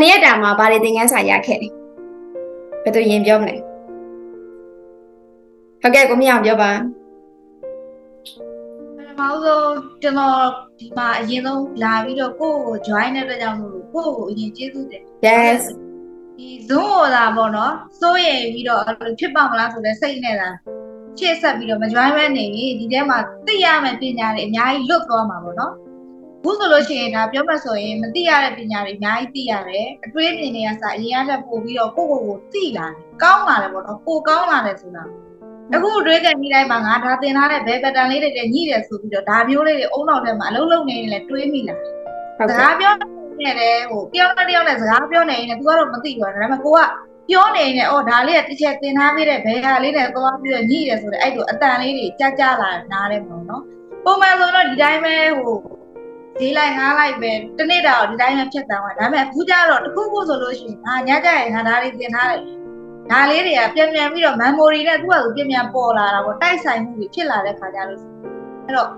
9ရက်တာမှာဘာတွေသင်ခန်းစာရခဲ့လဲဘယ်သူရင်ပြောမလဲဟုတ်ကဲ့ကိုမြအောင်ပြောပါပထမဆုံးကျွန်တော်ဒီမှာအရင်ဆုံးလာပြီးတော့ကိုယ့်ကို join တဲ့အတွက်ကြောင့်မို့လို့ကိုယ့်ကိုအရင်ကျေးဇူးတင် yes ဒီ Zoom ဟောတာပေါ့နော်စိုးရိမ်ပြီးတော့အဲ့လိုဖြစ်ပါမလားဆိုတဲ့စိတ်နဲ့လားရှေ့ဆက်ပြီးတော့မ join ပဲနေရင်ဒီထဲမှာသိရမယ့်ပညာတွေအများကြီးလွတ်သွားမှာပေါ့နော် ဘူးဆိုလို့ရှိရင်ဒါပြောမှဆိုရင်မသိရတဲ့ပညာတွေအများကြီးသိရတယ်အတွေးမြင်တွေကစအရင်ကတည်းကပို့ပြီးတော့ကိုယ့်ကိုယ်ကိုသိလာတယ်ကောင်းလာတယ်ပေါ့နော်ပိုကောင်းလာတယ်ဆိုတာအခုတွေးကြည့်တိုင်းမှာငါဒါသင်ထားတဲ့ဘယ်ပတန်လေးတွေနဲ့ညှိတယ်ဆိုပြီးတော့ဒါမျိုးလေးတွေအုံနောက်ထဲမှာအလုံးလုံးနေရင်လည်းတွေးမိလာဟုတ်စကဲ့ကားပြောနေတယ်ဟိုတယောက်နဲ့တယောက်နဲ့စကားပြောနေရင်လည်း तू ကတော့မသိဘူးဒါပေမဲ့ကိုကပြောနေရင်လည်းအော်ဒါလေးကတစ်ချက်သင်ထားပေးတဲ့ဘယ်ဟာလေးနဲ့သွားပြီးတော့ညှိတယ်ဆိုတော့အဲ့လိုအတန်လေးတွေကြကြလာနားတယ်ပေါ့နော်ပုံမှန်ဆိုတော့ဒီတိုင်းပဲဟို ဈေးလိုက်ငားလိုက်ပဲတနေ့တော့ဒီတိုင်းပဲဖြတ်တန်းသွားဒါပေမဲ့အခုကျတော့တစ်ခုခုဆိုလို့ရှိရင်ငါညကြရင်ငါဒါလေးသင်ထားတယ်ဒါလေးတွေကပြန်ပြန်ပြီးတော့ memory နဲ့သူ့ဟာသူပြန်ပြန်ပေါ်လာတာပေါ့တိုက်ဆိုင်မှုတွေဖြစ်လာတဲ့ခါကျလို့အဲ့တော့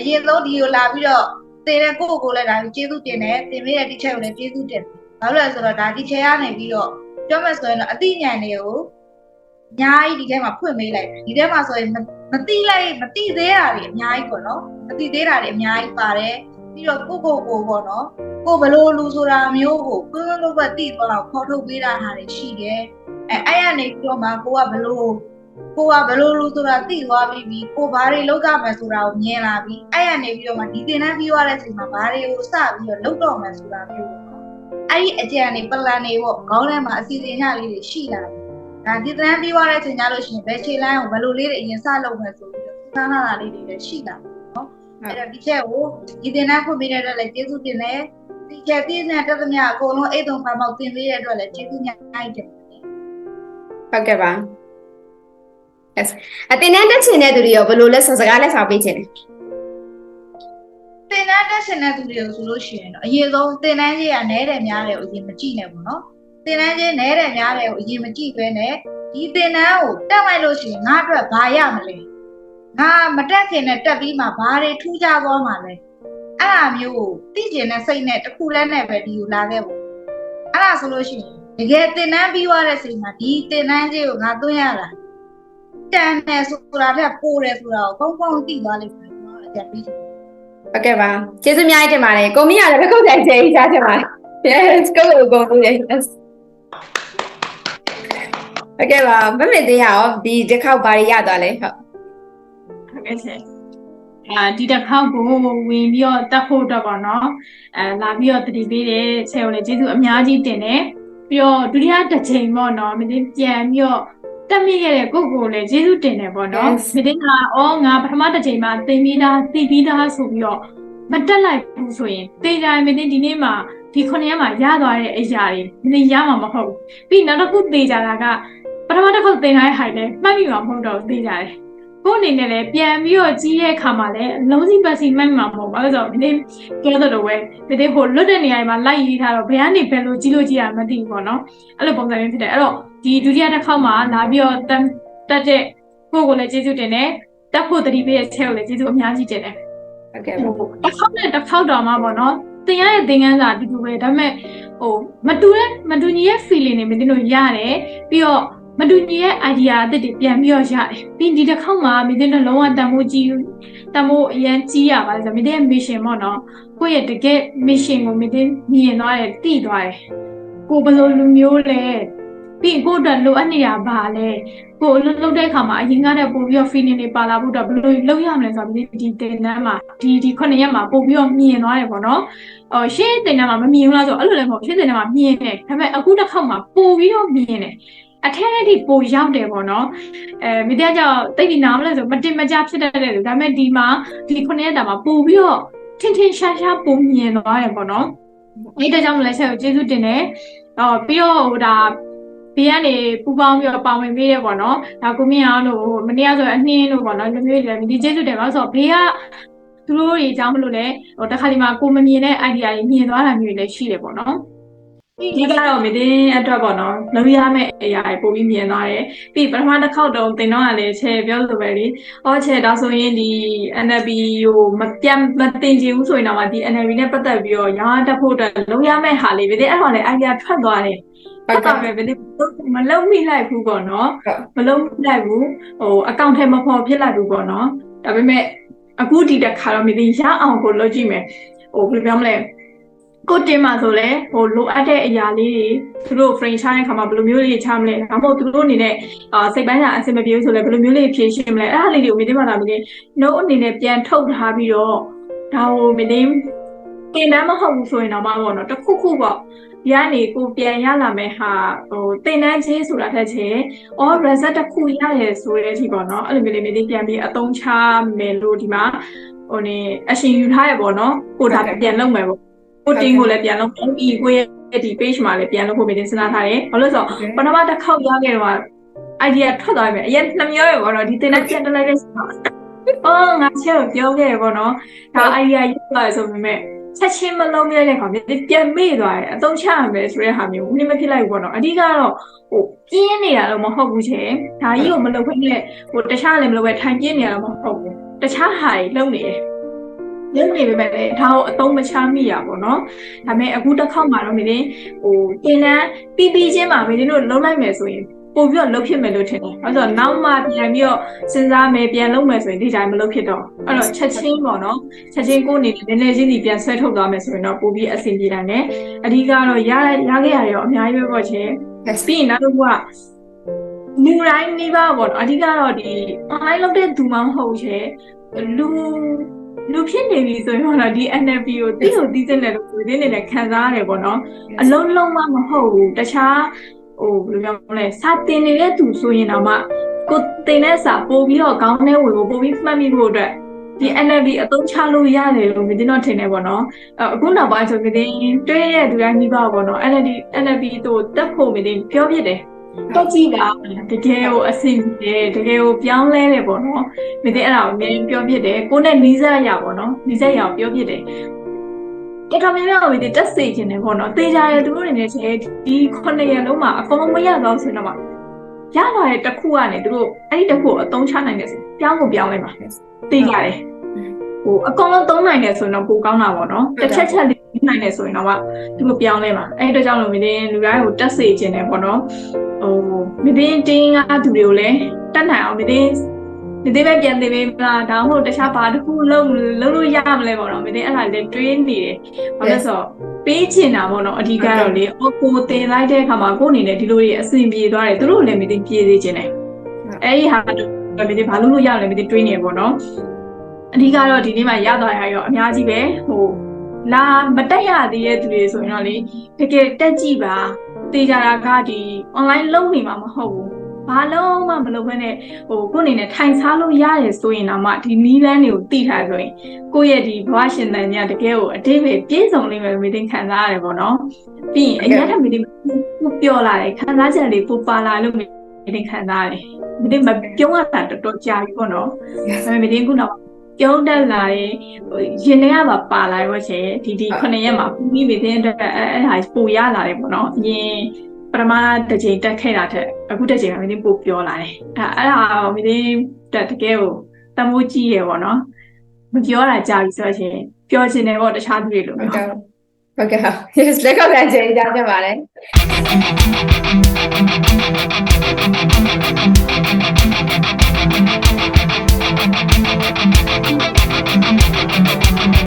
အရင်ဆုံးဒီကိုလာပြီးတော့တင်တဲ့ကိုယ့်ကိုယ်လည်းဒါကျေးဇူးတင်တယ်တင်ပေးတဲ့ teacher ကိုလည်းကျေးဇူးတင်တယ်။ဘာလို့လဲဆိုတော့ဒါ teacher ကနေပြီးတော့ပြောမှဆိုရင်တော့အသိဉာဏ်တွေကိုအများကြီးဒီထဲမှာဖွင့်ပေးလိုက်တယ်။ဒီထဲမှာဆိုရင်မမသိလိုက်မသိသေးတာတွေအများကြီးပေါ့နော်။မသိသေးတာတွေအများကြီးပါတယ်။ ပြီးတော့ကိုယ့်ကိုယ်ကိုပေါ့နော်။ကိုယ်ဘလို့လူဆိုတာမျိုးကိုကွန်းကွန်းလို့ပဲသိသွားအောင်ခေါ်ထုတ်ပေးတာဟာတွေရှိတယ်။အဲအဲ့ရနေပြီးတော့မှကိုကဘလို့ကိုကဘလို့လူဆိုတာသိသွားပြီးပြီကိုဘာတွေလောက်ကြမယ်ဆိုတာကိုမြင်လာပြီးအဲ့ရနေပြီးတော့မှဒီသင်တန်းပြီးသွားတဲ့အချိန်မှာဘာတွေကိုစပြီးတော့လောက်တော့မယ်ဆိုတာမျိုးပေါ့နော်အဲ့ဒီအကြံတွေပလန်တွေပေါ့ခေါင်းထဲမှာအစီအစဉ်ညလေးတွေရှိလာတယ်ဒါဒီသင်တန်းပြီးသွားတဲ့အချိန်ကျလို့ရှိရင်ဘယ်ခြေလမ်းကိုဘယ်လိုလေးတွေအရင်စလုပ်မယ်ဆိုပြီးတော့စမ်းလာတာလေးတွေလည်းရှိလာတယ်နော် အဲ့တော့ဒီချက်ကိုဒီသင်တန်းဖွင့်ပေးတဲ့အတွက်လည်းကျေးဇူးတင်တယ်ဒီချက်ပြည့်စုံတက်သမျှအကုန်လုံးအိတ်တုံဖာမောက်တင်ပေးတဲ့အတွက်လည်းကျေးဇူးများကြီးတင်ပါတယ်ဟုတ်ကဲ့ပါ yes အတင်တဲ့တက်ချင်တဲ့သူတွေရောဘယ်လိုလဲဆိုစကားလက်ဆောင်ပေးချင်တယ်သင်တန်းတက်ရှင်တဲ့သူတွေကိုဆိုလို့ရှိရင်တော့အရင်ဆုံးသင်တန်းကြီးကနဲတယ်များတယ်ကိုအရင်မကြည့်နဲ့ပေါ့နော်သင်တန်းကြီးနဲတယ်များတယ်ကိုအရင်မကြည့်ဘဲနဲ့ဒီသင်တန်းကိုတက်လိုက်လို့ရှိရင်ငါအတွက်ဘာရမလဲ ငါမတက်ခင်နဲ့တက်ပြီးမှဘာတွေထူးခြားသွားမှာလဲအဲ့လိုမျိုးကိုသိကျင်တဲ့စိတ်နဲ့တစ်ခုလဲနဲ့ပဲဒီကိုလာခဲ့ပေါ့အဲ့ဒါဆိုလို့ရှိရင်တကယ်သင်တန်းပြီးသွားတဲ့ချိန်မှာဒီသင်တန်းကြီးကိုငါသွင်းရတာတန်တယ်ဆိုတာတက်ပိုတယ်ဆိုတာကိုကောင်းကောင်းသိသွားလိမ့်မယ်နော်အကြံပေးချင်ဟုတ်ကဲ့ပါကျေးဇူးအများကြီးတင်ပါတယ်ကိုမြရလည်းဘယ်ခုတိုင်ကျေးကြားချင်ပါတယ် yes ကိုကိုကိုကို yes ဟုတ်ကဲ့ပါမမေ့သေးရအောင်ဒီတစ်ခေါက်ဘာတွေရသွားလဲဟုတ် ဟုတ်ကဲ့ရှင်အာဒီတစ်ခေါက်ကိုဝင်ပြီးတော့တက်ဖို့တော့ပေါ့နော်အဲလာပြီးတော့တတိပေးတဲ့ဆယ်ကိုလည်းကျေးဇူးအများကြီးတင်တယ်ပြီးတော့ဒုတိယတစ်ချိန်ပေါ့နော်မင်းပြန်ပြီးတော့တက်မိခဲ့တဲ့ကိုယ့်ကိုယ်လည်းကျေးဇူးတင်တယ်ပေါ့နော် Yes. မင်းကအော်ငါပထမတစ်ချိန်မှာသင်ပြီးသားသိပြီးသားဆိုပြီးတော့မတက်လိုက်ဘူးဆိုရင်တေးကြရင်မင်းဒီနေ့မှာဒီခုနှစ်ရက်မှာရသွားတဲ့အရာတွေမင်းရမှာမဟုတ်ဘူးပြီးနောက်တစ်ခုတေးကြတာကပထမတစ်ခေါက်သင်ထားတဲ့ဟိုင်လည်းမှတ်မိမှာမဟုတ်တော့ဘူးတေးကြတယ် ကိုယ့်အနေနဲ့လည်းပြန်ပြီးတော့ကြီးရဲ့အခါမှာလည်းအလုံးစီပတ်စီမှတ်မှာမဟုတ်ပါဘူးဆိုတော့ဒီနေ့ပြောသလိုပဲဒီနေ့ဟိုလွတ်တဲ့နေရာတွေမှာလိုက်ရေးထားတော့ဘယ်ကနေဘယ်လိုကြီးလို့ကြီးရမသိဘူးပေါ့နော်အဲ့လိုပုံစံမျိုးဖြစ်တယ်အဲ့တော့ဒီဒုတိယတစ်ခေါက်မှာလာပြီးတော့တက်တက်တဲ့ကိုယ့်ကိုလည်းကျေးဇူးတင်တယ်တက်ဖို့တတိပေးရဲ့ချက်ကိုလည်းကျေးဇူးအများကြီးတင်တယ်ဟုတ်ကဲ့ဟိုပါတစ်ခေါက်နဲ့တစ်ခေါက်တော့မှပေါ့နော်တင်ရတဲ့သင်ခန်းစာအတူတူပဲဒါပေမဲ့ဟိုမတူတဲ့မတူညီရဲ့ feeling တွေမင်းတို့ရတယ်ပြီးတော့ မတူညီရဲ့ idea အသစ်တွေပြန်ပြီးတော့ရတယ်ပြီးဒီတစ်ခေါက်မှာမင်းတို့လုံးဝတန်ဖိုးကြီးတန်ဖိုးအရင်ကြီးရပါဆိုမင်းတို့ရဲ့ mission ပေါ့နော်ကိုယ့်ရဲ့တကယ် mission ကိုမင်းတို့မြင်သွားတယ်သိသွားတယ်ကိုဘယ်လိုလူမျိုးလဲပြီးရင်ကိုယ့်အတွက်လိုအပ်နေတာဘာလဲကိုအလုပ်လုပ်တဲ့အခါမှာအရင်ကတည်းကပို့ပြီးတော့ feeling တွေပါလာဖို့တော့ဘယ်လိုလုပ်ရမလဲဆိုတော့ဒီဒီတင်တန်းမှာဒီဒီခုနှစ်ရက်မှာပို့ပြီးတော့မြင်သွားတယ်ပေါ့နော်။အော်ရှင်းတင်တန်းမှာမမြင်ဘူးလားဆိုတော့အဲ့လိုလည်းမဟုတ်ရှင်းတင်တန်းမှာမြင်တယ်။ဒါပေမဲ့အခုတစ်ခေါက်မှာပို့ပြီးတော့မြင်တယ်။ အထက်ထိပိုရောက်တယ်ပေါ့နော်။အဲမိတဲ့ကြောင့်တိတ်ဒီနားမလဲဆိုမတင်မကြဖြစ်တတ်တယ်လို့ဒါပေမဲ့ဒီမှာဒီခုနှစ်ရက်တာမှာပို့ပြီးတော့ထင်ထင်ရှားရှားပို့မြင်သွားတယ်ပေါ့နော်။အဲ့ဒါကြောင့်မလဲဆက်ကိုကျေးဇူးတင်တယ်။အော်ပြီးတော့ဟိုဒါဘေးကနေပူပေါင်းပြီးတော့ပါဝင်ပေးတယ်ပေါ့နော်။ဒါကိုမြင်အောင်လို့မနေ့ကဆိုအနှင်းလို့ပေါ့နော်လူမျိုးတွေလည်းဒီကျေးဇူးတင်ပါဆိုတော့ဘေးကသူတို့တွေအကြောင်းမလို့လဲဟိုတခါဒီမှာကိုမမြင်တဲ့ idea တွေမြင်သွားတာမျိုးတွေလည်းရှိတယ်ပေါ့နော် ဒီကတော့မင်းအတွက်ပေါ့နော်လုံးရမယ့်အရာတွေပို့ပြီးမြင်သွားတယ်ပြီးပထမတစ်ခေါက်တော့တင်တော့ကလည်းချဲပြောလိုပဲလေအော်ချဲဒါဆိုရင်ဒီ NLP ကိုမပြတ်မတင်ချင်ဘူးဆိုရင်တော့ဒီ NLP နဲ့ပတ်သက်ပြီးတော့ရာတက်ဖို့အတွက်လုံးရမယ့်ဟာလေးပဲအဲ့တော့လည်း idea ထွက်သွားတယ်ဟုဟုတ်တ်ကဲ့ပါပဲဘယ်လိုမလုံးမိလိုက်ဘူးပေါ့နော်ဟုတ်မလုံးမိလိုက်ဘူးဟိုအကောင့်ထဲမဖော်ဖြစ်လိုက်ဘူးပေါ့နော်ဒါပေမဲ့အခုဒီတစ်ခါတော့မသိရအောင်ကိုလုပ်ကြည့်မယ်ဟိုဘယ်လိုပြောမလဲ ကိုတင်မှာဆိုလဲဟိုလိုအပ်တဲ့အရာလေးတွေသူတို့ frame ချတဲ့ခါမှာဘယ်လိုမျိုးလေးချမလဲဒါမှမဟုတ်သူတို့အနေနဲ့အာစိတ်ပိုင်းကအဆင်မပြေဘူးဆိုလဲဘယ်လိုမျိုးလေးဖြေရှင်းမလဲအဲ့ဒါလေးတွေကိုမင်းတင်မှာလာမင်း note အနေနဲ့ပြန်ထုတ်ထားပြီးတော့ဒါဟိုမင်းတင်တင်တမ်းမဟုတ်ဘူးဆိုရင်တော့မပေါ့နော်တစ်ခုခုပေါ့ဒီကနေကိုပြန်ရလာမယ်ဟာဟိုတင်တန်းချင်းဆိုတာထက်ချင်း all result တစ်ခုရတယ်ဆိုတဲ့အထိပေါ့နော်အဲ့လိုမျိုးလေးနေပြန်ပြီးအသုံးချမယ်လို့ဒီမှာဟိုနေအရှင်ယူထားရပေါ့နော်ကိုဒါပြန်လုပ်မယ်ပေါ့ ကိုတင်ကိုလည်းပြန်လုပ်ပြီးကိုရဲ့ဒီ page မှာလည်းပြန်လုပ်ဖို့မင်းစဉ်းစားထားတယ်ဘာလို့လဲဆိုတော့ပထမတစ်ခေါက်ရခဲ့တော့ idea ထွက်သွားပြီအရင်နှမျောရပေါ့နော်ဒီတင်တန်းပြန်တက်လိုက်တဲ့ဆိုတော့အော်ငါချက်ကိုပြောခဲ့ရပေါ့နော်ဒါ idea ရသွားရဆိုပေမဲ့ချက်ချင်းမလုံးရတဲ့ခါမြပြန်မေ့သွားတယ်အသုံးချရမယ်ဆိုတဲ့ဟာမျိုးနည်းမဖြစ်လိုက်ဘူးပေါ့နော်အဓိကတော့ဟိုပြင်းနေတာတော့မဟုတ်ဘူးချေဒါကြီးကိုမလုပ်ခွင့်နဲ့ဟိုတခြားလည်းမလုပ်ပဲထိုင်ပြင်းနေတာတော့မဟုတ်ဘူးတခြားဟာကြီးလုံးနေတယ် လုံးနေပေမဲ့လည်းဒါကိုအသုံးမချမိရပါတော့ဒါပေမဲ့အခုတစ်ခေါက်မှတော့မင်းဟိုတင်တန်းပြီးပြီးချင်းမှမင်းတို့လုံးလိုက်မယ်ဆိုရင်ပို့ပြီးတော့လုပ်ဖြစ်မယ်လို့ထင်တယ်။အဲဆိုတော့နောက်မှပြန်ပြီးတော့စဉ်းစားမယ်ပြန်လုပ်မယ်ဆိုရင်ဒီတိုင်းမလုပ်ဖြစ်တော့အဲ့တော့ချက်ချင်းပေါ့နော်ချက်ချင်းကိုနေနည်းနည်းချင်းစီပြန်ဆွဲထုတ်သွားမယ်ဆိုရင်တော့ပိုပြီးအဆင်ပြေတယ်နဲ့အဓိကတော့ရရခဲ့ရရောအများကြီးပဲပေါ့ချင်းပြီးရင်နောက်တစ်ခုကလူတိုင်းနေပါပေါ့နော်အဓိကတော့ဒီ online လုပ်တဲ့သူမှမဟုတ်ချေလူ လူဖြစ်နေပြီဆိုရင်တော့ဒီ NLP ကိုသိလို့သိတဲ့လို့ဒီနေ့လည်းခံစားရတယ်ပေါ့နော်အလုံးလုံးမမဟုတ်ဘူးတခြားဟိုဘယ်လိုပြောမလဲစာတင်နေတဲ့သူဆိုရင်တော့မှကိုတင်တဲ့စာပို့ပြီးတော့ခေါင်းထဲဝင်ဖို့ပို့ပြီးမှတ်မိဖို့အတွက်ဒီ NLP အသုံးချလို့ရတယ်လို့မင်းတို့ထင်နေပေါ့နော်အခုနောက်ပိုင်းဆိုမင်းတွေ့ရတဲ့သူတိုင်းကြီးပါပေါ့နော် NLP NLP တို့တက်ဖို့မင်းပြောပြတယ် တော့ကြည့်ပါတကယ်ကိုအဆင်ပြေတကယ်ကိုပြောင်းလဲတယ်ပေါ့နော်မင်းအဲ့ဒါကိုမင်းပြောပြတယ်ကိုနဲ့နီးစပ်ရပေါ့နော်နီးစပ်ရအောင်ပြောပြတယ်တော်တော်များများကိုမင်းတက်စေခြင်းတယ်ပေါ့နော်တေးကြရဲသူတို့တွေနဲ့ချဲဒီ9ရက်လုံးမှာအကုန်လုံးမရတော့ဆိုတော့မှရလာတဲ့တစ်ခုကနေသူတို့အဲ့ဒီတစ်ခုကိုအသုံးချနိုင်တယ်ဆိုပြောင်းကိုပြောင်းလိုက်ပါတေးကြတယ် ဟိုအကောင်လုံးသုံးနိုင်တယ်ဆိုရင်တော့ပိုကောင်းတာပေါ့နော်တစ်ချက်ချက်လေးသုံးနိုင်တယ်ဆိုရင်တော့သူတို့ပြောင်းလဲပါအဲ့ဒီအတွက်ကြောင့်လို့မင်းတင်လူတိုင်းကိုတက်စေခြင်းတယ်ပေါ့နော်ဟိုမင်းတင်တင်းကားသူတွေကိုလည်းတက်နိုင်အောင်မင်းတင်ဒီသေးပဲပြန်သေးပေးမလားဒါမှမဟုတ်တခြားဘာတစ်ခုလုံးလုံးလို့ရမလဲပေါ့နော်မင်းတင်အဲ့ဒါလည်းတွေးနေတယ်ဘာလို့လဲဆိုတော့ပေးချင်တာပေါ့နော်အဓိကတော့လေအကိုတင်လိုက်တဲ့အခါမှာကိုအနေနဲ့ဒီလိုတွေအဆင်ပြေသွားတယ်သူတို့လည်းမင်းတင်ပြေးသေးခြင်းတယ်အဲ့ဒီဟာတော့မင်းတင်ဘာလို့လို့ရလဲမင်းတင်တွေးနေပေါ့နော် အဓိကတော့ဒီနေ့မှရသွားရရောအများကြီးပဲဟိုလာမတက်ရသေးတဲ့သူတွေဆိုရင်တော့လေတကယ်တက်ကြည့်ပါတေးကြတာကဒီ online လုံးနေမှာမဟုတ်ဘူးဘာလုံးမှမလုပ်ဘဲနဲ့ဟိုကိုယ့်အနေနဲ့ထိုင်စားလို့ရတယ်ဆိုရင်တော့မှဒီနီးလန်းတွေကိုသိထားဆိုရင်ကိုယ့်ရဲ့ဒီဘဝရှင်တန်ညာတကယ်ကိုအတိတ်ပဲပြည့်စုံလိမ့်မယ်မသိခံစားရတယ်ပေါ့နော်ပြီးရင်အများထက်မသိဘူးပျော်လာတယ်ခံစားချက်တွေပူပါလာလို့မသိခံစားရတယ်မသိမပြုံးရတာတော်တော်ကြာပြီပေါ့နော်ဒါပေမဲ့မသိခုနောက် ပြုံးတက်လာရင်ရင်ထဲကပါပါလာရောချေဒီဒီခုနှစ်ရက်မှာပြီးပြီတဲ့အတွက်အဲအဲဟာပူရလာတယ်ပေါ့နော်အရင်ပထမတစ်ချိန်တက်ခဲ့တာထက်အခုတစ်ချိန်မှာမင်းပို့ပြောလာတယ်အဲအဲ့ဒါမင်းတက်တကယ်ကိုတမိုးကြီးရပေါ့နော်မပြောတာကြာပြီဆိုတော့ရှင်ပြောချင်တယ်ပေါ့တခြားသူတွေလိုဟုတ်မျိုးကဲ့ဟုတ်ကဲ့ yes လက်ကောက်ပြန်ချင်ကြကြပါလေ